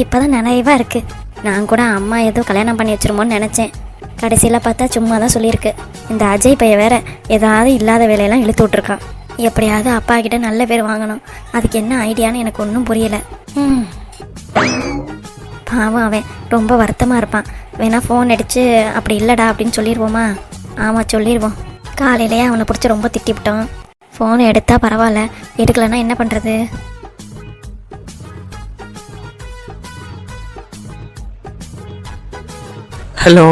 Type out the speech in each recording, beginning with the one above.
எனக்கு இப்போதான் நினைவாக இருக்குது நான் கூட அம்மா ஏதோ கல்யாணம் பண்ணி வச்சிருமோன்னு நினச்சேன். கடைசியில் பார்த்தா சும்மா தான் சொல்லியிருக்கு. இந்த அஜய் பையன் வேற ஏதாவது இல்லாத வேலையெல்லாம் இழுத்து விட்ருக்கான் எப்படியாவது அப்பா கிட்ட நல்ல பேர் வாங்கணும். அதுக்கு என்ன ஐடியான்னு எனக்கு ஒன்றும் புரியல. ம் பாவம் அவன். ரொம்ப வருத்தமாக இருப்பான். வேணா ஃபோன் அடித்து அப்படி இல்லைடா அப்படின்னு சொல்லிடுவோமா ஆமாம் சொல்லிடுவோம் காலையிலேயே அவனை பிடிச்சி ரொம்ப திட்டிவிட்டோம் ஃபோன் எடுத்தால் பரவாயில்ல. எடுக்கலைன்னா என்ன பண்ணுறது ஹலோ?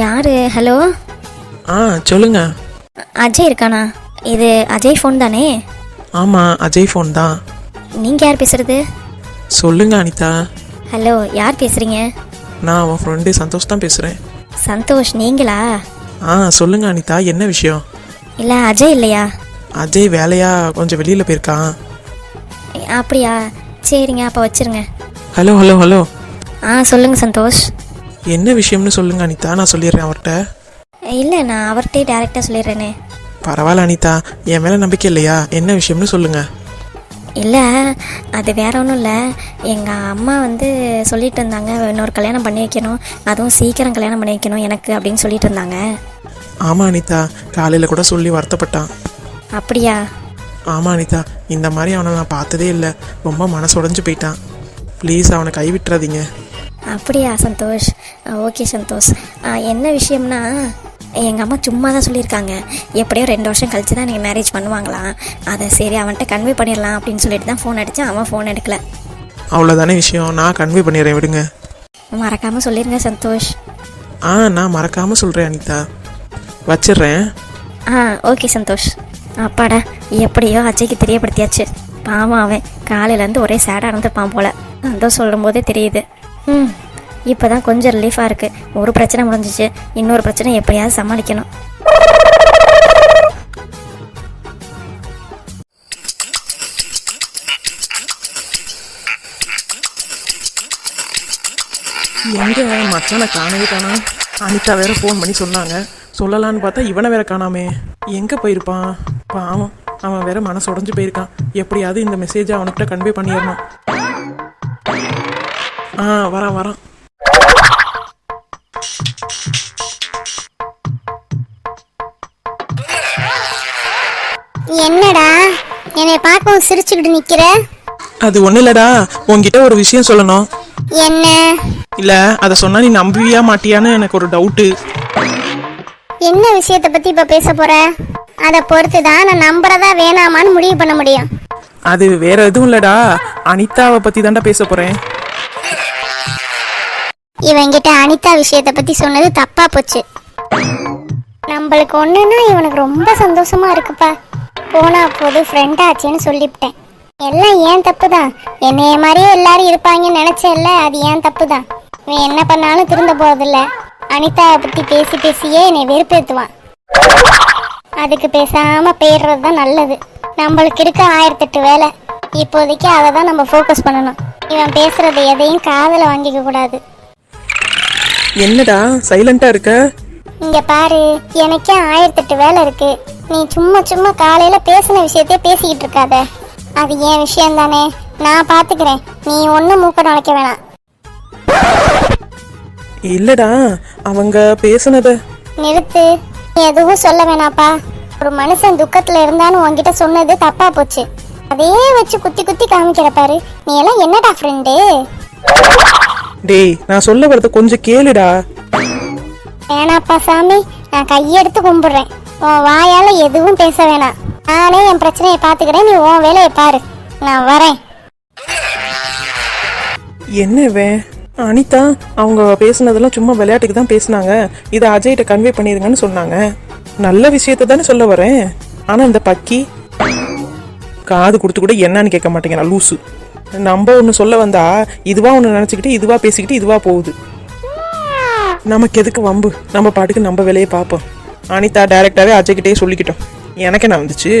யாரு? ஹலோ? ஆ சொல்லுங்க. அஜய் இருக்கானா? இது அஜய் ஃபோன் தானே? ஆமாம் அஜய் ஃபோன் தான். நீங்கள் யார் பேசுறது? சொல்லுங்க அனிதா. ஹலோ யார் பேசுகிறீங்க நான் அவன் ஃப்ரெண்டு சந்தோஷ் தான் பேசுகிறேன் சந்தோஷ் நீங்களா? ஆ சொல்லுங்க அனிதா. என்ன விஷயம்? இல்லை அஜய் இல்லையா? அஜய் வேலையா? கொஞ்சம் வெளியில் போயிருக்கான் அப்படியா? சரிங்க அப்போ வச்சிருங்க. Hello hello hello. ஆ சொல்லுங்கள் சந்தோஷ். என்ன விஷயம்னு சொல்லுங்க அனிதா. நான் சொல்லிடுறேன் அவர்கிட்ட. இல்லை நான் அவர்கிட்டே டேரெக்டாக சொல்லிடுறேனே. பரவாயில்ல அனிதா. என் மேலே நம்பிக்கை இல்லையா? என்ன விஷயம்னு சொல்லுங்க. இல்லை அது வேற ஒன்றும் இல்லை. எங்கள் அம்மா வந்து சொல்லிட்டு இருந்தாங்க இன்னொரு கல்யாணம் பண்ணி வைக்கணும். அதுவும் சீக்கிரம் கல்யாணம் பண்ணி வைக்கணும் எனக்கு அப்படின்னு சொல்லிட்டு இருந்தாங்க. ஆமாம் அனிதா. காலையில் கூட சொல்லி வருத்தப்பட்டான். அப்படியா? ஆமாம் அனிதா. இந்த மாதிரி அவனை நான் பார்த்ததே இல்லை. ரொம்ப மனசு உடைஞ்சு போயிட்டான். ப்ளீஸ் அவனை கைவிட்டுறாதீங்க அப்படியா சந்தோஷ்? ஓகே சந்தோஷ். என்ன விஷயம்னா எங்கள் அம்மா சும்மா தான் சொல்லியிருக்காங்க. எப்படியோ ரெண்டு வருஷம் கழிச்சு தான் நீங்கள் மேரேஜ் பண்ணுவாங்களாம் அதை சரி அவன்கிட்ட கன்வே பண்ணிடலாம் அப்படின்னு சொல்லிட்டு தான் ஃபோன் அடித்தேன் அவன் ஃபோன் எடுக்கல. அவ்வளோதானே விஷயம்? நான் கன்வே பண்ணிடுறேன் விடுங்க. மறக்காமல் சொல்லிடுங்க சந்தோஷ். ஆ நான் மறக்காமல் சொல்கிறேன் அனிதா. வச்சிடுறேன். ஆ ஓகே சந்தோஷ். அப்பாடா எப்படியோ அஜய்க்கு தெரியப்படுத்தியாச்சு. பாவம் அவன். காலையிலேருந்து ஒரே சேடாக இருந்திருப்பான் போல. சந்தோஷ் சொல்லும் போதே தெரியுது. ம் இப்போ தான் கொஞ்சம் ரிலீஃபாக இருக்குது ஒரு பிரச்சனை முடிஞ்சிச்சு. இன்னொரு பிரச்சனை எப்படியாவது சமாளிக்கணும். எங்கே மச்சானை காணவே காணா அனிதா வேற ஃபோன் பண்ணி சொன்னாங்க. சொல்லலான்னு பார்த்தா இவனை வேற காணாமே. எங்கே போயிருப்பான்? பாவம் அவன் வேற மனசு உடஞ்சு போயிருக்கான். எப்படியாவது இந்த மெசேஜை அவனுக்கிட்ட கன்வே பண்ணிடணும். ஆ வரான் வரான். என்னடா? என்னை பார்க்கவும் சிரிச்சுக்கிட்டு நிக்கிற? அது ஒன்றும் இல்லடா. உன்கிட்ட ஒரு விஷயம் சொல்லணும். என்ன? இல்லை அதை சொன்னா நீ நம்புவியா மாட்டியான்னு எனக்கு ஒரு டவுட்டு என்ன விஷயத்தை பத்தி இப்ப பேச போற? அதை பொறுத்து தான் நான் நம்புறதா வேணாமான்னு முடிவு பண்ண முடியும். அது வேற எதுவும் இல்லடா. அனிதாவை பற்றி தாண்டா பேச போகிறேன் இவன்கிட்ட அனிதா விஷயத்தை பத்தி சொன்னது தப்பா போச்சு. நம்மளுக்கு ஒண்ணுன்னா இவனுக்கு ரொம்ப சந்தோஷமா இருக்குப்பா. போனா போது ஃப்ரெண்ட் ஆச்சுன்னு சொல்லிவிட்டேன். எல்லாம் ஏன் தப்பு தான் என்னைய மாதிரியே எல்லாரும் இருப்பாங்கன்னு நினைச்சேன்ல அது ஏன் தப்பு தான் இவன் என்ன பண்ணாலும் திருந்த போறதில்ல. அனிதாவை பத்தி பேசி பேசியே என்னை வெறுப்பேத்துவான். அதுக்கு பேசாம போயிடுறது தான் நல்லது. நம்மளுக்கு இருக்க ஆயிரத்தெட்டு வேலை. இப்போதைக்கு அதை தான் நம்ம ஃபோக்கஸ் பண்ணணும். இவன் பேசுறது எதையும் காதில் வாங்கிக்க கூடாது. என்னடா சைலண்டா இருக்க? இங்க பாரு எனக்கே ஆயிரத்தெட்டு வேலை இருக்கு. நீ சும்மா சும்மா காலையில பேசின விஷயத்தையே பேசிக்கிட்டு இருக்காத. அது என் விஷயம் தானே நான் பாத்துக்கிறேன். நீ ஒன்னும் மூக்க நுழைக்க வேணாம். இல்லடா அவங்க பேசுனத. நிறுத்து. நீ எதுவும் சொல்ல வேணாப்பா. ஒரு மனுஷன் துக்கத்துல இருந்தான்னு உன்கிட்ட சொன்னது தப்பா போச்சு. அதே வச்சு குத்தி குத்தி காமிக்கிற பாரு. நீ எல்லாம் என்னடா ஃப்ரெண்டு டேய் நான் சொல்ல வரத கொஞ்சம் கேளுடா. வேணாப்பா சாமி நான் கையெடுத்து கும்பிடுறேன். உன் வாயால எதுவும் பேச வேணாம். நானே என் பிரச்சனையை பாத்துக்கிறேன் நீ உன் வேலையை பாரு. நான் வரேன். என்ன இவன்? அனிதா அவங்க பேசுனதெல்லாம் சும்மா விளையாட்டுக்கு தான் பேசுனாங்க. இதை அஜய்கிட்ட கன்வே பண்ணிருங்கன்னு சொன்னாங்க. நல்ல விஷயத்த தானே சொல்ல வரேன். ஆனா இந்த பக்கி காது கொடுத்து கூட என்னன்னு கேட்க மாட்டேங்கிறான் லூசு. நம்ம ஒன்று சொல்ல வந்தா இதுவா ஒன்று நினச்சிக்கிட்டு இதுவா பேசிக்கிட்டு இதுவா போகுது. நமக்கு எதுக்கு வம்பு? நம்ம பாட்டுக்கு நம்ம வேலையை பார்ப்போம். அனிதா டைரக்டாவே அஜய்கிட்டே சொல்லிக்கிட்டோம். எனக்கு என்ன வந்துச்சு?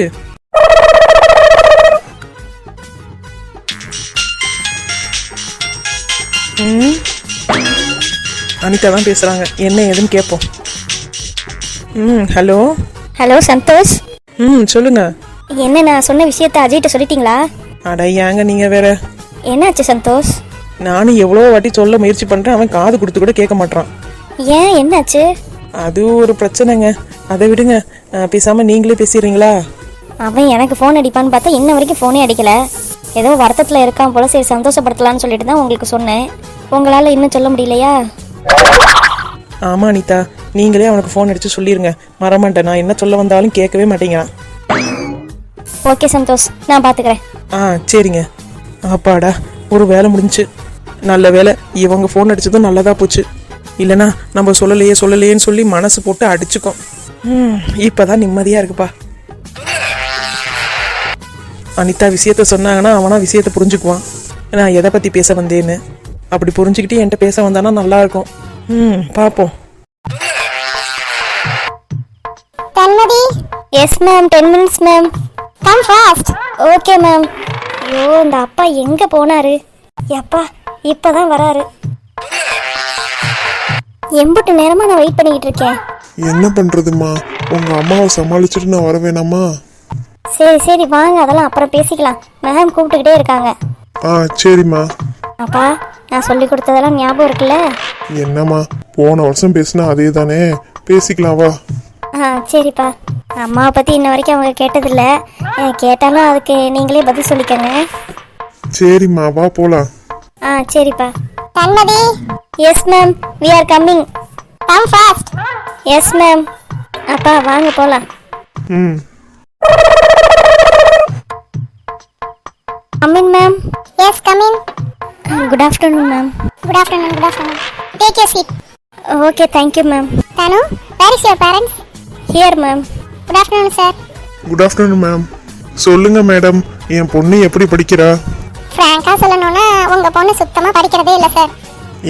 அனிதா தான் பேசுகிறாங்க என்ன ஏதுன்னு கேட்போம் ம் ஹலோ? ஹலோ சந்தோஷ். ம் சொல்லுங்க. என்ன நான் சொன்ன விஷயத்த அஜய்கிட்ட சொல்லிட்டீங்களா? அட ஏங்க நீங்கள் வேற? என்னாச்சு சந்தோஷ்? நானும் எவ்வளோ வாட்டி சொல்ல முயற்சி பண்ணுறேன் அவன் காது கொடுத்து கூட கேட்க மாட்றான். ஏன் என்னாச்சு? அது ஒரு பிரச்சனைங்க. அதை விடுங்க. பேசாம நீங்களே பேசிடுறீங்களா? அவன் எனக்கு ஃபோன் அடிப்பான்னு பார்த்தா இன்ன வரைக்கும் ஃபோனே அடிக்கல. ஏதோ வருத்தத்தில் இருக்கான் போல சரி சந்தோஷப்படுத்தலாம்னு சொல்லிட்டு தான் உங்களுக்கு சொன்னேன். உங்களால் இன்னும் சொல்ல முடியலையா? ஆமா அனிதா. நீங்களே அவனுக்கு ஃபோன் அடிச்சு சொல்லிருங்க. மறமாட்டேன். நான் என்ன சொல்ல வந்தாலும் கேட்கவே மாட்டேங்கிறான். ஓகே சந்தோஷ். நான் பார்த்துக்கிறேன் ஆ சரிங்க. அப்பாடா ஒரு வேலை முடிஞ்சுச்சு நல்ல வேலை இவங்க ஃபோன் அடிச்சதும் நல்லதா போச்சு. இல்லைனா நம்ம சொல்லலையே சொல்லலையேன்னு சொல்லி மனசு போட்டு அடிச்சுக்கோம். ம் இப்போதான் நிம்மதியா இருக்குப்பா. அனிதா விஷயத்த சொன்னாங்கன்னா அவனா விஷயத்த புரிஞ்சுக்குவான். நான் எதை பத்தி பேச வந்தேன்னு. அப்படி புரிஞ்சுக்கிட்டு என்கிட்ட பேச வந்தானா நல்லா இருக்கும். ம் பார்ப்போம் Thanmathi? Yes ma'am ten minutes ma'am come fast okay ma'am ஐயோ இந்த அப்பா எங்கே போனாரு? எப்பா இப்போதான் வராரு. எம்புட்டு நேரமாக நான் வெயிட் பண்ணிக்கிட்டு இருக்கேன். என்ன பண்றதுமா உங்க அம்மாவை சமாளிச்சுட்டு நான் வர வேணாமா? சரி சரி வாங்க அதெல்லாம் அப்புறம் பேசிக்கலாம். மேம் கூப்பிட்டுக்கிட்டே இருக்காங்க. ஆ சரிம்மா. அப்பா நான் சொல்லி கொடுத்ததெல்லாம் ஞாபகம் இருக்குல்ல? என்னம்மா போன வருஷம் பேசினா அதே தானே பேசிக்கலாம் வா. ஆ சரிப்பா. அம்மாவை பற்றி இன்ன வரைக்கும் அவங்க கேட்டதில்ல. கேட்டாலும் அதுக்கு நீங்களே பதில் சொல்லிக்கங்க. சரிம்மா வா போலாம். ஆ சரிப்பா. Thanmathi yes ma'am we are coming come fast yes ma'am அப்பா வாங்க போகலாம் ம். Coming ma'am yes come in good afternoon ma'am good afternoon good afternoon take your seat okay thank you ma'am Tanu where is your parents here ma'am good afternoon sir good afternoon ma'am சொல்லுங்க madam என் பொண்ணு எப்படி படிக்கிறா? ஃப்ராங்காக சொல்லணும்னா உங்கள் பொண்ணு சுத்தமாக படிக்கிறதே இல்லை சார்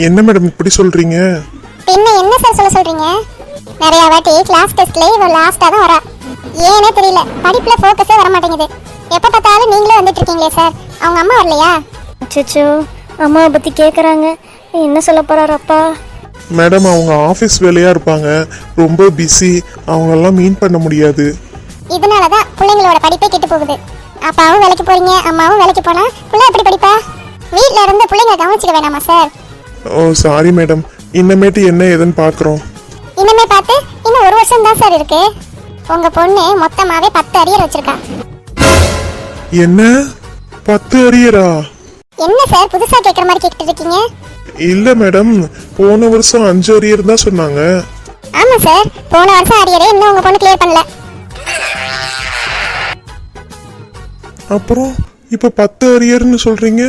என்ன மேடம் இப்படி சொல்றீங்க? பின்ன என்ன சார் சொல்ல சொல்கிறீங்க நிறையா வாட்டி கிளாஸ் டெஸ்ட்ல இவ லாஸ்ட்டாக தான் வரா. ஏனே தெரியல. படிப்பில் ஃபோக்கஸே வர மாட்டேங்குது எப்போ பார்த்தாலும் நீங்களே வந்துட்டு இருக்கீங்களே சார் அவங்க அம்மா வரலையா? அச்சோ அம்மாவை பற்றி கேட்குறாங்க என்ன சொல்ல போகிறார் அப்பா? மேடம் அவங்க ஆஃபீஸ் வேலையா இருப்பாங்க. ரொம்ப பிஸி அவங்களெல்லாம் மீட் பண்ண முடியாது. இதனால தான் பிள்ளைங்களோட படிப்பே கெட்டு போகுது. அப்பாவும் வேலைக்கு போறீங்க அம்மாவும் வேலைக்கு போனா பிள்ளை எப்படி படிப்பா? வீட்டில் இருந்து பிள்ளைங்க கவனிச்சுக்க வேணாமா சார் ஓ சாரி மேடம் இன்னமேட்டு என்ன ஏதுன்னு பார்க்குறோம் இனிமே பார்த்து இன்னும் ஒரு வருஷம் தான் சார் இருக்கு. உங்க பொண்ணு மொத்தமாவே பத்து அரியர் வச்சிருக்கா. என்ன? பத்து அரியரா? என்ன சார் புதுசா கேட்குற மாதிரி கேட்டுட்டு இருக்கீங்க? இல்ல மேடம் போன வருஷம் அஞ்சு அரியர் தான் சொன்னாங்க. ஆமா சார் போன வருஷம் அரியரே இன்னும் உங்க பொண்ணு கிளியர் பண்ணல. அப்புறம் இப்ப பத்து அரியர்னு சொல்றீங்க?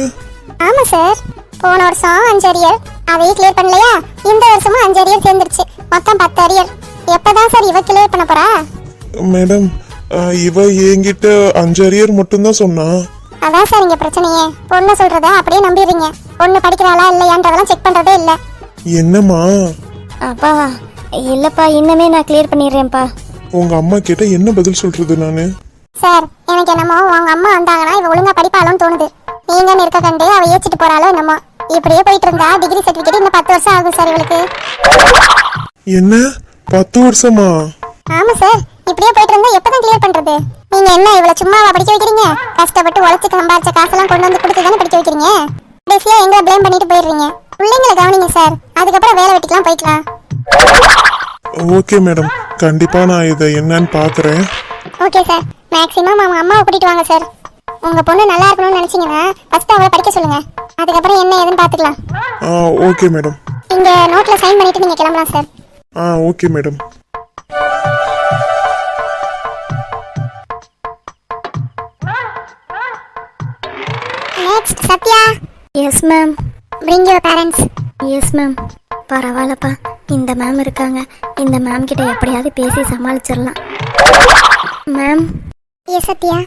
ஆமா சார் போன வருஷம் அஞ்சு அரியர் அதையே கிளியர் பண்ணலையா? இந்த வருஷமும் அஞ்சு அரியர் சேர்ந்துருச்சு. மொத்தம் பத்து அரியர் எப்பதான் சார் இவ கிளியர் பண்ண போறா? மேடம் இவ என்கிட்ட அஞ்சு அரியர் மட்டும்தான் சொன்னா. அதான் சார் இங்க பிரச்சனையே. பொண்ணு சொல்றத அப்படியே நம்பிடுறீங்க. பொண்ணு படிக்கிறாளா இல்லையான்றதெல்லாம் செக் பண்றதே இல்ல. என்னம்மா? அப்பா இல்லைப்பா இன்னமே நான் கிளியர் பண்ணிடுறேன்ப்பா. உங்க அம்மா கிட்ட என்ன பதில் சொல்றது நானு? சார் எனக்கு என்னமோ உங்க அம்மா வந்தாங்கன்னா இவ ஒழுங்கா படிப்பாளோன்னு தோணுது. நீங்க இருக்க கண்டு அவ ஏச்சிட்டு போறாளோ என்னமோ. இப்படியே போயிட்டு இருந்தா டிகிரி சர்டிபிகேட் இன்னும் பத்து வருஷம் ஆகும் சார் இவளுக்கு. என்ன? பத்து வருஷமா? ஆமா சார் இப்படியே போயிட்டு இருந்தா எப்பதான் கிளியர் பண்றது? நீங்க என்ன இவ்வளவு சும்மாவா படிக்க வைக்கிறீங்க? கஷ்டப்பட்டு உழைச்சு சம்பாரிச்ச காசெல்லாம் கொண்டு வந்து கொடுத்து தானே படிக்க வைக்கிறீங்க? கடைசியா எங்களை ப்ளேம் பண்ணிட்டு போயிடுறீங்க. பிள்ளைங்களை கவனிங்க சார் அதுக்கப்புறம் வேலை வெட்டிக்கலாம் போய்க்கலாம். ஓகே மேடம் கண்டிப்பா நான் இதை என்னன்னு பாக்குறேன். ஓகே சார் மேக்ஸிமம் அவங்க அம்மாவை கூட்டிட்டு வாங்க சார் உங்க பொண்ணு நல்லா இருக்கணும்னு நினைச்சீங்கன்னா ஃபர்ஸ்ட் அவளை படிக்க சொல்லுங்க. அதுக்கப்புறம் என்ன ஏதுன்னு பாத்துக்கலாம். ஓகே மேடம் இங்க நோட்ல சைன் பண்ணிட்டு நீங்க கிளம்பலாம் sir ah okay madam next Sathya yes ma'am bring your parents. Yes ma'am பரவாயில்லப்பா. இந்த மேம் இருக்காங்க. இந்த மேம் கிட்ட எப்படியாவது பேசி சமாளிச்சிடலாம் ma'am yes Sathya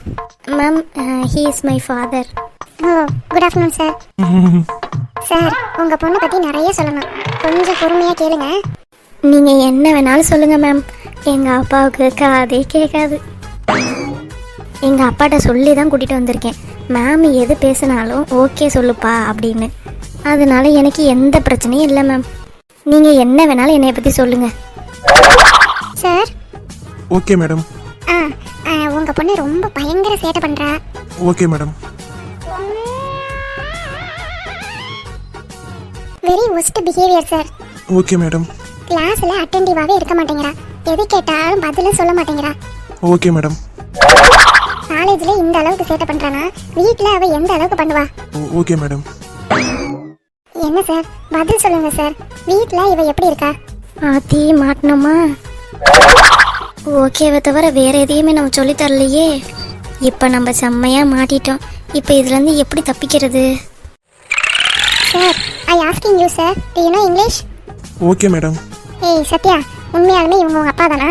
ma'am he is my father oh good afternoon sir sir உங்க பொண்ணை பத்தி நிறைய சொல்லணும். கொஞ்சம் பொறுமையா கேளுங்க. நீங்கள் என்ன வேணாலும் சொல்லுங்கள் மேம் எங்கள் அப்பாவுக்கு காதே கேட்காது. எங்கள் அப்பாட்ட சொல்லி தான் கூட்டிகிட்டு வந்திருக்கேன். மேம் எது பேசினாலும் ஓகே சொல்லுப்பா அப்படின்னு. அதனால எனக்கு எந்த பிரச்சனையும் இல்லை மேம் நீங்கள் என்ன வேணாலும் என்னை பற்றி சொல்லுங்கள் சார் ஓகே மேடம் ஆ ஆ, உங்க பொண்ணு ரொம்ப பயங்கர சேட்டை பண்றா. Okay madam very worst behaviour sir okay madam கிளாஸ்ல அட்டென்டிவாவே இருக்க மாட்டேங்கிறா. எது கேட்டாலும் பதிலும் சொல்ல மாட்டேங்கிறா. ஓகே மேடம் காலேஜ்ல இந்த அளவுக்கு சேட்டை பண்றானா? வீட்ல அவ எந்த அளவுக்கு பண்ணுவா? Okay madam. என்ன சார்? பதில் சொல்லுங்க சார். வீட்ல இவ எப்படி இருக்கா? ஆத்தி மாட்டினோமா ஓகேவை தவிர வேற எதையுமே நம்ம சொல்லித் தரலையே. இப்போ நம்ம செம்மையா மாட்டிட்டோம். இப்போ இதுலேருந்து எப்படி தப்பிக்கிறது? Sir I asking you sir do you know English okay madam. ஏய் சத்யா உண்மையாலுமே இவங்க உங்க அப்பா தானா?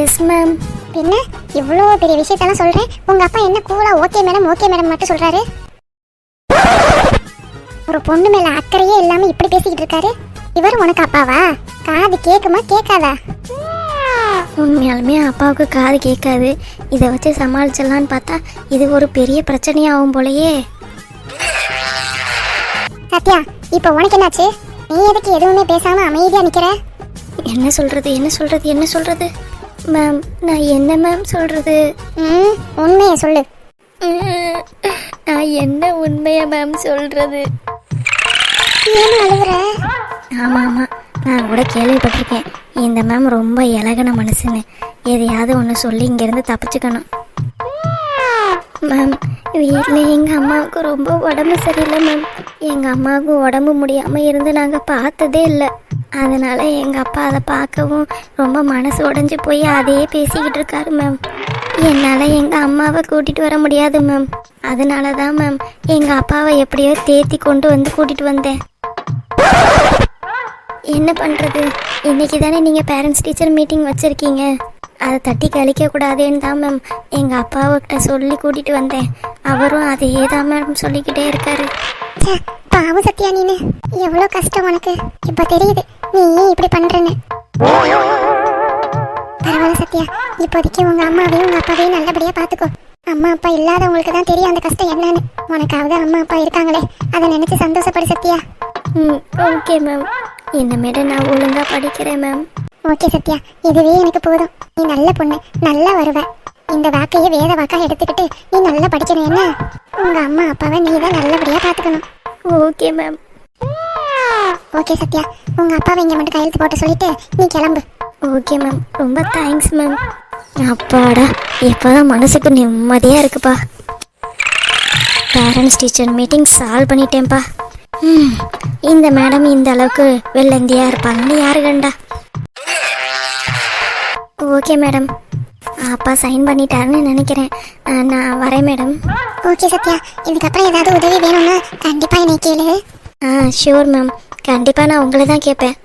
எஸ் மேம் பின்ன இவ்வளோ பெரிய விஷயத்தெல்லாம் சொல்றேன். உங்க அப்பா என்ன கூலா ஓகே மேடம் ஓகே மேடம் மட்டும் சொல்றாரு? ஒரு பொண்ணு மேல அக்கறையே இல்லாம இப்படி பேசிக்கிட்டு இருக்காரு? இவர் உனக்கு அப்பாவா? காது கேக்குமா கேட்காதா? உண்மையாலுமே அப்பாவுக்கு காது கேட்காது. இதை வச்சு சமாளிச்சிடலான்னு பார்த்தா இது ஒரு பெரிய பிரச்சனையாகும் போலயே. சத்யா இப்போ உனக்கு என்னாச்சு? நீ எதுக்கு எதுவுமே பேசாம அமைதியா நிக்கிற? என்ன சொல்றது என்ன சொல்றது என்ன சொல்றது? மேம் நான் என்ன மேம் சொல்றது? ம் உண்மையை சொல்லு. நான் என்ன உண்மையா மேம் சொல்றது? ஏன் அழுகுற ஆமாம் ஆமாம் நான் கூட கேள்விப்பட்டிருக்கேன். இந்த மேம் ரொம்ப இலகின மனுஷன்னு எதையாவது ஒன்று சொல்லி இங்கேருந்து தப்பிச்சுக்கணும். மேம் வீட்டில் எங்கள் அம்மாவுக்கு ரொம்ப உடம்பு சரியில்லை மேம் எங்கள் அம்மாவுக்கு உடம்பு முடியாமல் இருந்து நாங்கள் பார்த்ததே இல்லை. அதனால் எங்கள் அப்பா அதை பார்க்கவும் ரொம்ப மனசு உடஞ்சி போய் அதையே பேசிக்கிட்டு இருக்காரு மேம் என்னால் எங்கள் அம்மாவை கூட்டிகிட்டு வர முடியாது மேம் அதனால தான் மேம் எங்கள் அப்பாவை எப்படியோ தேத்தி கொண்டு வந்து கூட்டிகிட்டு வந்தேன். என்ன பண்ணுறது இன்னைக்கு தானே நீங்கள் பேரண்ட்ஸ் டீச்சர் மீட்டிங் வச்சுருக்கீங்க. அதை தட்டி கழிக்க கூடாதுன்னு தான் மேம் எங்கள் அப்பாவுக்கிட்ட சொல்லி கூட்டிகிட்டு வந்தேன். அவரும் அதையே தான் மேம் சொல்லிக்கிட்டே இருக்காரு. பாவம் சத்யா நீனு. எவ்வளோ கஷ்டம் உனக்கு. இப்போ தெரியுது நீ ஏன் இப்படி பண்றேன்னு. பரவாயில்ல சத்யா இப்போதைக்கு உங்க அம்மாவையும் உங்க அப்பாவையும் நல்லபடியா பாத்துக்கோ அம்மா அப்பா இல்லாதவங்களுக்கு தான் தெரியும் அந்த கஷ்டம் என்னன்னு. உனக்காவது அம்மா அப்பா இருக்காங்களே அதை நினைச்சு சந்தோஷப்படு சத்யா. ம் ஓகே மேம் இனிமேட்டு நான் ஒழுங்காக படிக்கிறேன் மேம் ஓகே சத்யா இதுவே எனக்கு போதும். நீ நல்ல பொண்ணு நல்லா வருவ. இந்த வாக்கையே வேத வாக்கா எடுத்துக்கிட்டு நீ நல்லா படிக்கணும் என்ன? உங்க அம்மா அப்பாவை நீ தான் நல்லபடியா பாத்துக்கணும் ஓகே மேம். ஓகே சத்யா உங்க அப்பாவை இங்க மட்டும் கையெழுத்து போட்டு சொல்லிட்டு நீ கிளம்பு. Okay ma'am. ரொம்ப தேங்க்ஸ் மேம். அப்பாடா இப்போதான் மனசுக்கு நிம்மதியாக இருக்குப்பா. பேரண்ட்ஸ் டீச்சர் மீட்டிங் சால்வ் பண்ணிட்டேன்ப்பா. இந்த மேடம் இந்த அளவுக்கு வெள்ளந்தியாக இருப்பாங்கன்னு யாரு கண்டா? Okay madam. அப்பா சைன் பண்ணிட்டாருன்னு நினைக்கிறேன். நான் வரேன் மேடம். ஓகே சத்யா. இதுக்கப்புறம் ஏதாவது உதவி வேணும்னா கண்டிப்பா என்னை கேளு. ஆ ஷூர் மேம் கண்டிப்பாக நான் உங்களை தான் கேட்பேன்.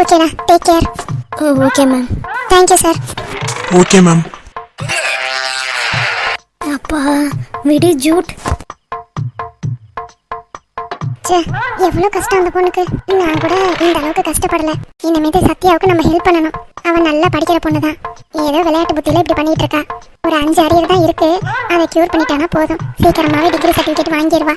ஓகேடா take care oh okay ma'am thank you sir okay ma'am அப்பா விடு ஜூட். எவ்வளவு கஷ்டம் அந்த பொண்ணுக்கு. நான் கூட இந்த அளவுக்கு கஷ்டப்படல. இனிமேட்டு சத்யாவுக்கு நம்ம ஹெல்ப் பண்ணணும். அவன் நல்லா படிக்கிற பொண்ணு தான் ஏதோ விளையாட்டு புத்தியில இப்படி பண்ணிட்டு இருக்கா. ஒரு அஞ்சு அரியர் தான் இருக்கு. அதை கியூர் பண்ணிட்டானா போதும். சீக்கிரமாவே டிகிரி சர்டிபிகேட் வாங்கிடுவா.